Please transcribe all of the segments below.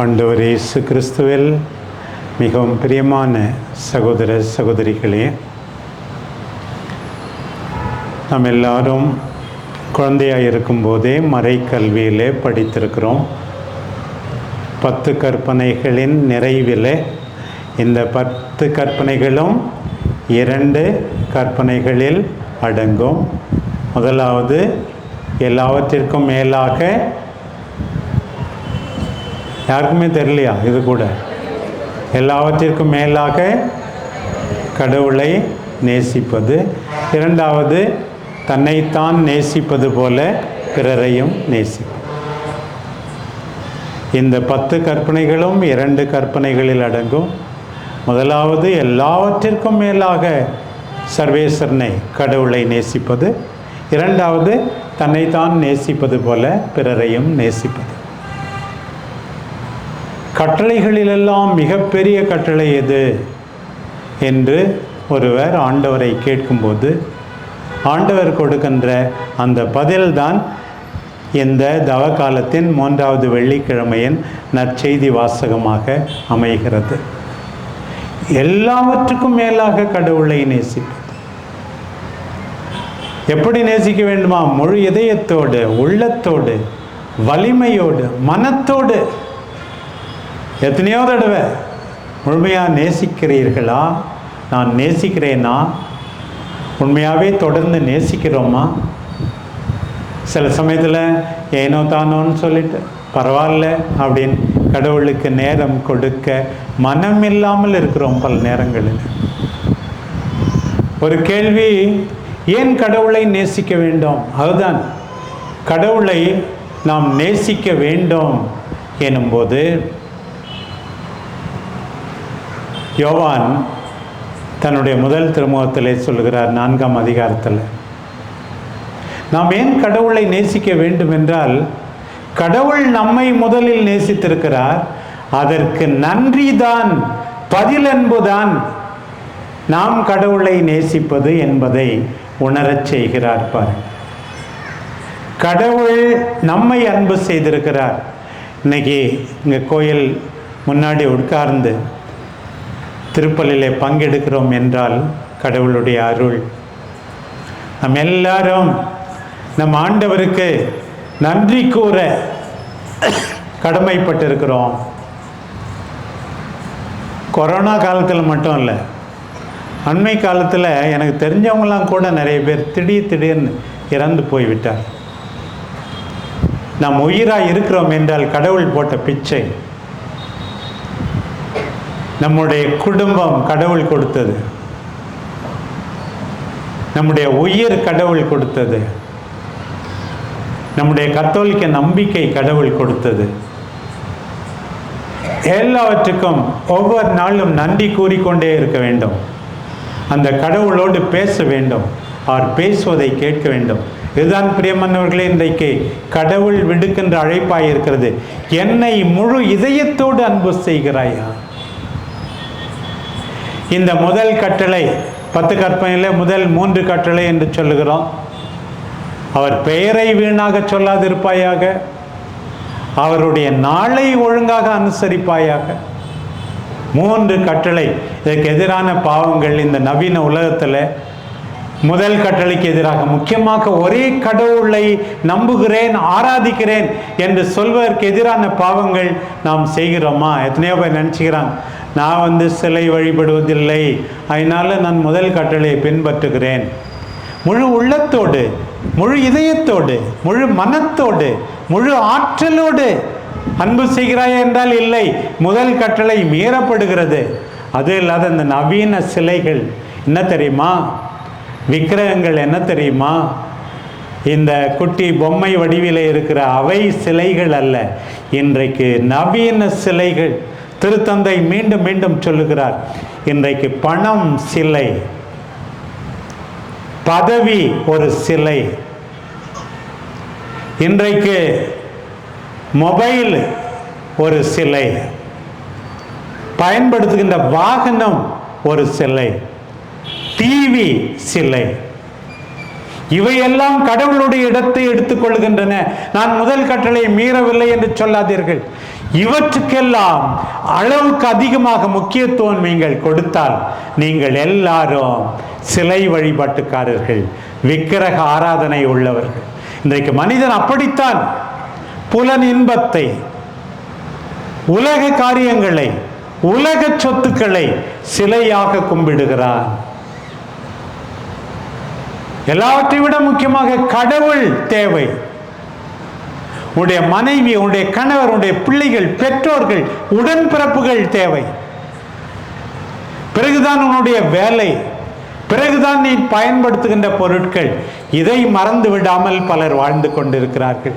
ஆண்டவர் இயேசு கிறிஸ்துவில் மிகவும் பிரியமான சகோதர சகோதரிகளே நாம் எல்லாரும் குழந்தையாக இருக்கும்போதே மறைக்கல்வியிலே படித்திருக்கிறோம். பத்து கற்பனைகளின் நிறைவில் இந்த பத்து கற்பனைகளும் இரண்டு கற்பனைகளில் அடங்கும். முதலாவது எல்லாவற்றிற்கும் மேலாக யாருக்குமே தெரியலையா இது கூட? எல்லாவற்றிற்கும் மேலாக கடவுளை நேசிப்பது. இரண்டாவது தன்னைத்தான் நேசிப்பது போல பிறரையும் நேசிப்பது. இந்த பத்து கற்பனைகளும் இரண்டு கற்பனைகளில் அடங்கும். முதலாவது எல்லாவற்றிற்கும் மேலாக சர்வேஸ்வரனை கடவுளை நேசிப்பது. இரண்டாவது தன்னைத்தான் நேசிப்பது போல பிறரையும் நேசிப்பது. கட்டளைகளிலெல்லாம் மிகப்பெரிய கட்டளை எது? என்று ஒருவர் ஆண்டவரை கேட்கும்போது ஆண்டவர் கொடுக்கின்ற அந்த பதில்தான் இந்த தவக்காலத்தின் மூன்றாவது வெள்ளிக்கிழமையின் நற்செய்தி வாசகமாக அமைகிறது. எல்லாவற்றுக்கும் மேலாக கடவுளை நேசிப்பது. எப்படி நேசிக்க வேண்டுமா? முழு இதயத்தோடு உள்ளத்தோடு வலிமையோடு மனத்தோடு. எத்தனையோ தடவை முழுமையாக நேசிக்கிறீர்களா? நான் நேசிக்கிறேனா? உண்மையாகவே தொடர்ந்து நேசிக்கிறோமா? சில சமயத்தில் ஏனோ தானோன்னு சொல்லிட்டு பரவாயில்ல அப்படின்னு கடவுளுக்கு நேரம் கொடுக்க மனம் இல்லாமல் இருக்கிறோம் பல நேரங்களில். ஒரு கேள்வி ஏன் கடவுளை நேசிக்க வேண்டும்? அதுதான் கடவுளை நாம் நேசிக்க வேண்டும் எனும்போது யோவான் தன்னுடைய முதல் திருமுகத்திலே சொல்கிறார் நான்காம் அதிகாரத்தில். நாம் ஏன் கடவுளை நேசிக்க வேண்டும் என்றால் கடவுள் நம்மை முதலில் நேசித்திருக்கிறார் அதற்கு நன்றிதான் பதில் என்புதான் நாம் கடவுளை நேசிப்பது என்பதை உணரச் செய்கிறார் பாரு கடவுள் நம்மை அன்பு செய்திருக்கிறார். இன்னைக்கு இங்கே கோயில் முன்னாடி உட்கார்ந்து திருப்பலிலே பங்கெடுக்கிறோம் என்றால் கடவுளுடைய அருள். நம் எல்லாரும் நம் ஆண்டவருக்கு நன்றி கூற கடமைப்பட்டிருக்கிறோம். கொரோனா காலத்தில் மட்டும் இல்லை அண்மை காலத்தில் எனக்கு தெரிஞ்சவங்களாம் கூட நிறைய பேர் திடீர் திடீர்னு இறந்து போய்விட்டார். நாம் உயிராக இருக்கிறோம் என்றால் கடவுள் போட்ட பிச்சை. நம்முடைய குடும்பம் கடவுள் கொடுத்தது. நம்முடைய உயிர் கடவுள் கொடுத்தது. நம்முடைய கத்தோலிக்க நம்பிக்கை கடவுள் கொடுத்தது. எல்லாவற்றுக்கும் ஒவ்வொரு நாளும் நன்றி கூறிக்கொண்டே இருக்க வேண்டும். அந்த கடவுளோடு பேச வேண்டும். அவர் பேசுவதை கேட்க வேண்டும். இதுதான் பிரியமன்னவர்களே இன்றைக்கு கடவுள் விடுக்கின்ற அழைப்பாய் இருக்கிறது. என்னை முழு இதயத்தோடு அன்பு செய்கிறாயா? இந்த முதல் கட்டளை பத்து கற்பனையில் முதல் மூன்று கட்டளை என்று சொல்லுகிறோம். அவர் பெயரை வீணாக சொல்லாதிருப்பாயாக அவருடைய நாளை ஒழுங்காக அனுசரிப்பாயாக. மூன்று கட்டளை இதற்கு எதிரான பாவங்கள் இந்த நவீன உலகத்தில் முதல் கட்டளைக்கு எதிராக முக்கியமாக ஒரே கடவுளை நம்புகிறேன் ஆராதிக்கிறேன் என்று சொல்வதற்கு எதிரான பாவங்கள் நாம் செய்கிறோமா? எத்தனையோ பேர் நினச்சிக்கிறாங்க. நான் வந்து சிலை வழிபடுவதில்லை. அதனால் நான் முதல் கட்டளையை பின்பற்றுகிறேன். முழு உள்ளத்தோடு முழு இதயத்தோடு முழு மனத்தோடு முழு ஆற்றலோடு அன்பு செய்கிறாய் என்றால் இல்லை. முதல் கட்டளை மீறப்படுகிறது. அது இல்லாத இந்த நவீன சிலைகள் என்ன தெரியுமா? விக்கிரகங்கள் என்ன தெரியுமா? இந்த குட்டி பொம்மை வடிவில் இருக்கிற அவை சிலைகள் அல்ல. இன்றைக்கு நவீன சிலைகள் திருத்தந்தை மீண்டும் மீண்டும் சொல்லுகிறார் இன்றைக்கு பணம் சிலை பதவி ஒரு சிலை. இன்றைக்கு மொபைல் ஒரு சிலை. பயன்படுத்துகின்ற வாகனம் ஒரு சிலை. டிவி சிலை. இவையெல்லாம் கடவுளுடைய இடத்தை எடுத்துக்கொள்கின்றன நான் முதல் கட்டளை மீறவில்லை என்று சொல்லாதீர்கள். இவற்றுக்கெல்லாம் அளவுக்கு அதிகமாக முக்கியத்துவம் நீங்கள் கொடுத்தால் நீங்கள் எல்லாரும் சிலை வழிபாட்டுக்காரர்கள் விக்கிரக ஆராதனை உள்ளவர்கள். இன்றைக்கு மனிதன் அப்படித்தான். புலன் இன்பத்தை உலக காரியங்களை உலக சொத்துக்களை சிலையாக கும்பிடுகிறான். எல்லாவற்றை விட முக்கியமாக கடவுள் தேவை. உன்னுடைய மனைவி உன்னுடைய கணவர் உன்னுடைய பிள்ளைகள் பெற்றோர்கள் உடன்பிறப்புகள் தேவை. பிறகுதான் உன்னுடைய வேலை. பிறகுதான் நீ பயன்படுத்துகின்ற பொருட்கள். இதை மறந்து விடாமல் பலர் வாழ்ந்து கொண்டிருக்கிறார்கள்.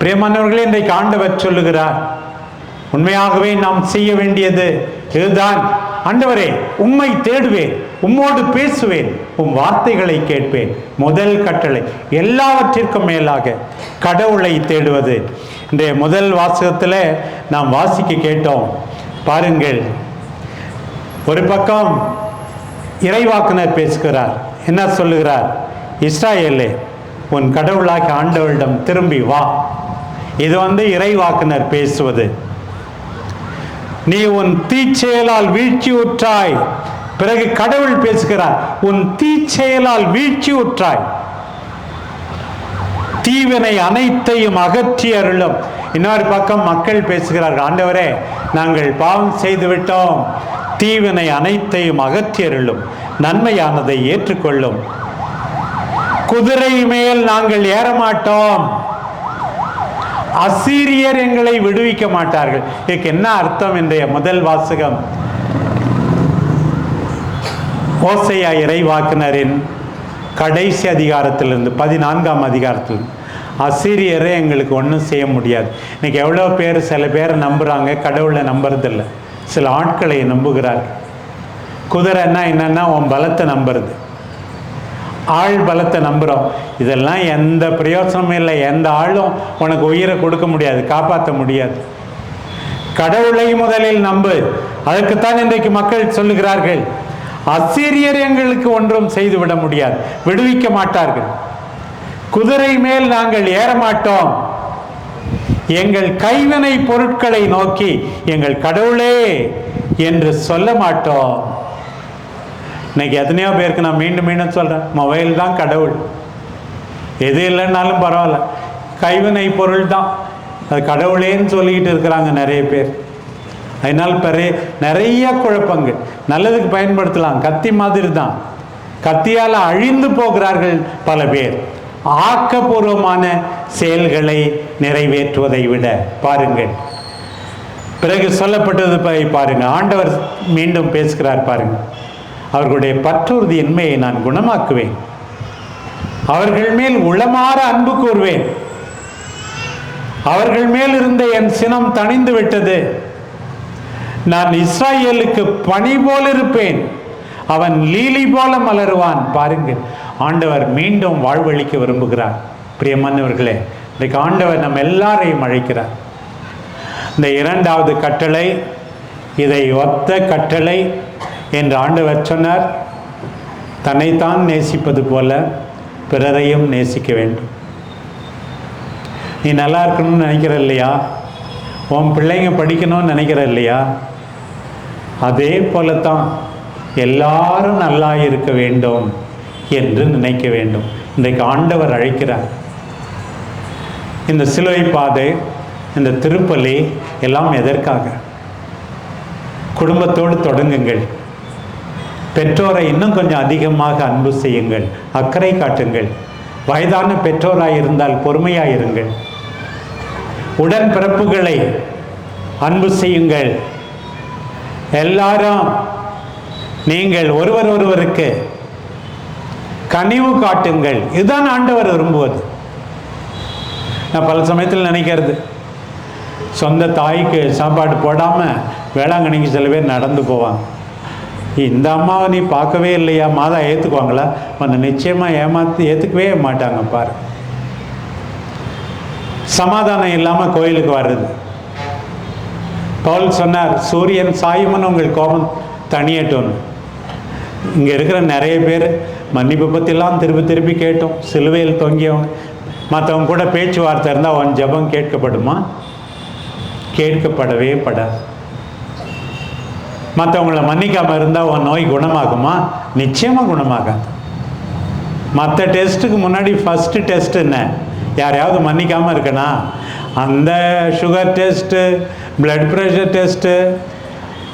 பிரியமானவர்களே இன்றைக்கு ஆண்டவர் சொல்லுகிறார் உண்மையாகவே நாம் செய்ய வேண்டியது இதுதான். ஆண்டவரே உம்மை தேடுவேன் உம்மோடு பேசுவேன் உம் வார்த்தைகளை கேட்பேன். முதல் கட்டளை எல்லாவற்றிற்கும் மேலாக கடவுளை தேடுவது. இன்றைய முதல் வாசகத்தில் நாம் வாசிக்க கேட்டோம் பாருங்கள். ஒரு பக்கம் இறைவாக்குனர் பேசுகிறார் என்ன சொல்லுகிறார்? இஸ்ராயலே உன் கடவுளாகி ஆண்டவரிடம் திரும்பி வா. இது வந்து இறைவாக்குனர் பேசுவது. நீ உன் தீச்செயலால் வீழ்ச்சி உற்றாய் பிறகு கடவுள் பேசுகிறார் உன் தீச்செயலால் வீழ்ச்சி உற்றாய் தீவினை அனைத்தையும் அகற்றி அருளும். இன்னொரு பக்கம் மக்கள் பேசுகிறார்கள் ஆண்டவரே நாங்கள் பாவம் செய்து விட்டோம் தீவினை அனைத்தையும் அகற்றி அருளும். நன்மையானதை ஏற்றுக்கொள்ளும். குதிரை மேல் நாங்கள் ஏறமாட்டோம். அசீரியர் எங்களை விடுவிக்க மாட்டார்கள். இதுக்கு என்ன அர்த்தம் இன்றைய முதல் வாசகம்? ஓசையா இறைவாக்குனரின் கடைசி அதிகாரத்திலிருந்து பதினான்காம் அதிகாரத்தில் அசீரியரை எங்களுக்கு ஒன்றும் செய்ய முடியாது. இன்னைக்கு எவ்வளோ பேர் சில பேரை நம்புகிறாங்க கடவுளை நம்புறதில்ல. சில ஆட்களை நம்புகிறார் குதிரைன்னா என்னன்னா உன் பலத்தை நம்புறது. ஆள் பலத்தை நம்புகிறோம் இதெல்லாம் எந்த பிரயோசனமும் இல்லை. எந்த ஆளும் உனக்கு உயிரை கொடுக்க முடியாது காப்பாற்ற முடியாது. கடவுளை முதலில் நம்பு. அதற்குத்தான் இன்றைக்கு மக்கள் சொல்லுகிறார்கள். அசீரியர் எங்களுக்கு ஒன்றும் செய்துவிட முடியாது. விடுவிக்க மாட்டார்கள். குதிரை மேல் நாங்கள் ஏற மாட்டோம். எங்கள் கைவினை பொருட்களை நோக்கி எங்கள் கடவுளே என்று சொல்ல மாட்டோம். இன்னைக்கு எத்தனையோ பேருக்கு நான் மீண்டும் மீண்டும் சொல்கிறேன் மொபைல் தான் கடவுள். எது இல்லைன்னாலும் பரவாயில்ல. கைவினை பொருள் தான். அது கடவுளேன்னு சொல்லிக்கிட்டு இருக்கிறாங்க நிறைய பேர். அதனால் பெரிய நிறைய குழப்பங்கள். நல்லதுக்கு பயன்படுத்தலாம். கத்தி மாதிரி தான். கத்தியால் அழிந்து போகிறார்கள் பல பேர். ஆக்கப்பூர்வமான செயல்களை நிறைவேற்றுவதை விட பாருங்கள். பிறகு சொல்லப்பட்டது பாருங்க ஆண்டவர் மீண்டும் பேசுகிறார் பாருங்கள். அவர்களுடைய பற்றுறுதியின்மையை நான் குணமாக்குவேன். அவர்கள் மேல் உளமாற அன்பு கூறுவேன். அவர்கள் மேல் இருந்த என் சினம் தணிந்து விட்டது. நான் இஸ்ராயேலுக்கு பணி போல் இருப்பேன். அவன் லீலி போல மலருவான். பாருங்கள் ஆண்டவர் மீண்டும் வாழ்வழிக்க விரும்புகிறார். பிரியமானவர்களே இன்றைக்கு ஆண்டவர் நம்ம எல்லாரையும் அழைக்கிறார். இந்த இரண்டாவது கட்டளை இதை ஒத்த கட்டளை என்று ஆண்டவர் சொன்னார். தன்னைத்தான் நேசிப்பது போல பிறரையும் நேசிக்க வேண்டும். நீ நல்லா இருக்கணும்னு நினைக்கிற இல்லையா? உன் பிள்ளைங்க படிக்கணும்னு நினைக்கிற இல்லையா? அதே போலத்தான் எல்லாரும் நல்லா இருக்க வேண்டும் என்று நினைக்க வேண்டும். இன்றைக்கு ஆண்டவர் அழைக்கிறார். இந்த சிலுவை பாதை இந்த திருப்பலி எல்லாம் எதற்காக? குடும்பத்தோடு தொடங்குங்கள். பெற்றோரை இன்னும் கொஞ்சம் அதிகமாக அன்பு செய்யுங்கள் அக்கறை காட்டுங்கள். வயதான பெற்றோராக இருந்தால் பொறுமையாக இருங்கள் உடன் பிறப்புகளை அன்பு செய்யுங்கள். எல்லாரும் நீங்கள் ஒருவர் ஒருவருக்கு கனிவு காட்டுங்கள். இதுதான் ஆண்டவர் விரும்புவது. நான் பல சமயத்தில் நினைக்கிறது சொந்த தாய்க்கு சாப்பாடு போடாமல் வேளாங்கண்ணிக்கு சில பேர் நடந்து போவாங்க. இந்த அம்மாவை நீ பார்க்கவே இல்லையா? மாதா ஏற்றுக்குவாங்களா உன்னை நிச்சயமாக ஏமாற்றி ஏற்றுக்கவே மாட்டாங்க பாரு சமாதானம் இல்லாமல் கோயிலுக்கு வர்றது. பவுல் சொன்னார் சூரியன் சாயுமன் உங்கள் கோபம் தனியட்டும் இங்கே இருக்கிற நிறைய பேர் மன்னிப்பு பற்றிலாம் திருப்பி திருப்பி கேட்டோம். சிலுவையில் தொங்கியவங்க. மற்றவங்க கூட பேச்சுவார்த்தை இருந்தால் அவன் ஜெபம் கேட்கப்படுமா? கேட்கப்படவே படாது. மற்றவங்கள மன்னிக்காமல் இருந்தால் உன் நோய் குணமாகுமா? நிச்சயமாக குணமாகாது. மற்ற டெஸ்ட்டுக்கு முன்னாடி ஃபஸ்ட்டு டெஸ்ட் என்ன? யாரையாவது மன்னிக்காமல் இருக்கனா? அந்த sugar test blood pressure test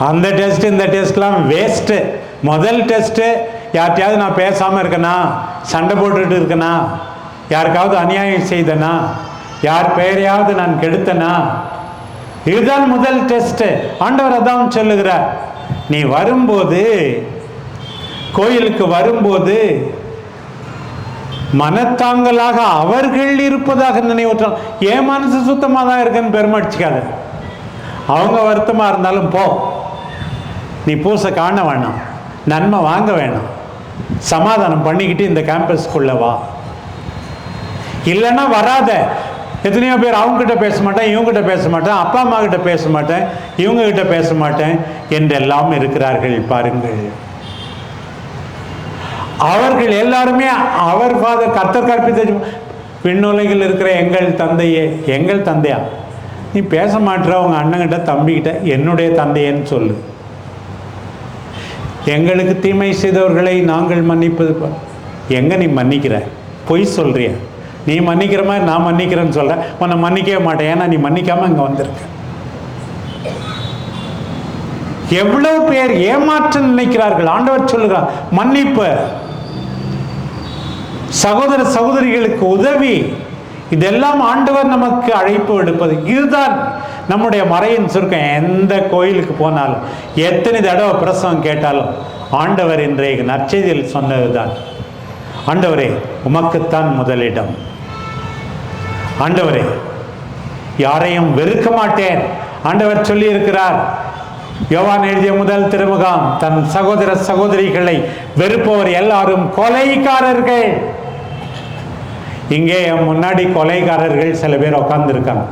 அந்த டெஸ்ட் இந்த டெஸ்ட்லாம் வேஸ்ட்டு முதல் டெஸ்ட்டு யார்கிட்டயாவது நான் பேசாமல் இருக்கேனா? சண்டை போட்டுட்டு இருக்கேனா? யாருக்காவது அநியாயம் செய்தனா? யார் பெயரையாவது நான் கெடுத்தனா? இதுதான் முதல் டெஸ்ட்டு ஆண்டவர் அதான் சொல்லுகிறார். நீ வரும்போது கோயிலுக்கு வரும்போது மனத்தாங்கலாக அவர்கள் இருப்பதாக நினைவுற்றான். என் மனசு சுத்தமாக தான் இருக்குன்னு பெருமடிச்சுக்காத. அவங்க வருத்தமாக இருந்தாலும் போ. நீ பூசை காண வேணாம். நன்மை வாங்க வேணாம். சமாதானம் பண்ணிக்கிட்டு இந்த கேம்பஸ்க்குள்ளே வா. இல்லைன்னா வராத. எத்தனையோ பேர் அவங்ககிட்ட பேச மாட்டேன் இவங்ககிட்ட பேச மாட்டேன் அப்பா அம்மா கிட்ட பேச மாட்டேன் இவங்க கிட்ட பேச மாட்டேன் என்றெல்லாம் இருக்கிறார்கள் பாருங்கள். அவர்கள் எல்லாருமே அவர் ஃபாதர் கர்த்தர் கற்பித்த விண்ணுலகில் இருக்கிற எங்கள் தந்தையே எங்கள் தந்தையா? நீ பேச மாட்டுற உங்கள் அண்ணங்கிட்ட தம்பிக்கிட்ட என்னுடைய தந்தையன்னு சொல்லு. எங்களுக்கு தீமை செய்தவர்களை நாங்கள் மன்னிப்பது எங்கே நீ மன்னிக்கிற? பொய் சொல்கிறியா நீ மன்னிக்கிற மாதிரி நான் மன்னிக்கிறேன்னு சொல்ற உன்னை மன்னிக்கவே மாட்டேன். ஏன்னா நீ மன்னிக்காமல் இங்கே வந்திருக்க. எவ்வளவு பேர் ஏமாற்ற நினைக்கிறார்கள்? ஆண்டவர் சொல்லுகிறார் மன்னிப்பு. சகோதர சகோதரிகளுக்கு உதவி. இதெல்லாம் ஆண்டவர் நமக்கு அழைப்பு எடுப்பது இதுதான் நம்முடைய மறையின் சுருக்கம். எந்த கோயிலுக்கு போனாலும் எத்தனை தடவை பிரசவம் கேட்டாலும் ஆண்டவர் இன்றைக்கு நற்செய்தியில் சொன்னதுதான். ஆண்டவரே உமக்குத்தான் முதலிடம். ஆண்டவரே யாரையும் வெறுக்க மாட்டேன். ஆண்டவர் சொல்லி இருக்கிறார் யோவான் எழுதிய முதல் திருமுகம் தன் சகோதர சகோதரிகளை வெறுப்பவர் எல்லாரும் கொலைக்காரர்கள் இங்கே முன்னாடி கொலைக்காரர்கள் சில பேர் உட்கார்ந்துருக்காங்க.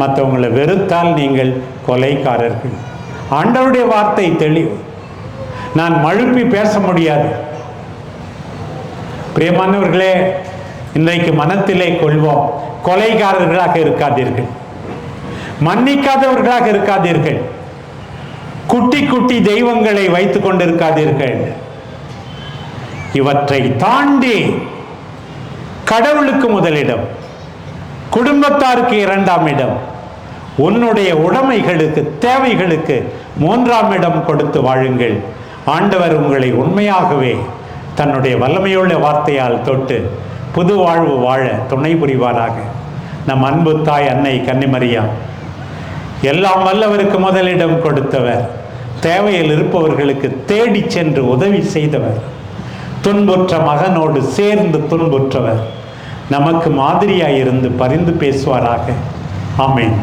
மற்றவங்களை வெறுத்தால் நீங்கள் கொலைக்காரர்கள் ஆண்டவருடைய வார்த்தை தெளிவு. நான் மழுப்பி பேச முடியாது. பிரியமானவர்களே இன்றைக்கு மனத்திலே கொள்வோம். கொலைகாரர்களாக இருக்காதீர்கள். மன்னிக்காதவர்களாக இருக்காதீர்கள். குட்டி குட்டி தெய்வங்களை வைத்துக் கொண்டிருக்காதீர்கள். இவற்றை தாண்டி கடவுளுக்கு முதலிடம் குடும்பத்தாருக்கு இரண்டாம் இடம் உன்னுடைய உடைமைகளுக்கு தேவைகளுக்கு மூன்றாம் இடம் கொடுத்து வாழுங்கள். ஆண்டவர் உங்களை உண்மையாகவே தன்னுடைய வல்லமையுள்ள வார்த்தையால் தொட்டு புது வாழ்வு வாழ துணை புரிவாராக. நம் அன்பு தாய் அன்னை கன்னிமரியா. எல்லாம் வல்லவருக்கு முதலிடம் கொடுத்தவர். தேவையில் இருப்பவர்களுக்கு தேடி சென்று உதவி செய்தவர். துன்புற்ற மகனோடு சேர்ந்து துன்புற்றவர். நமக்கு மாதிரியாய் இருந்து பரிந்து பேசுவாராக. ஆமேன்.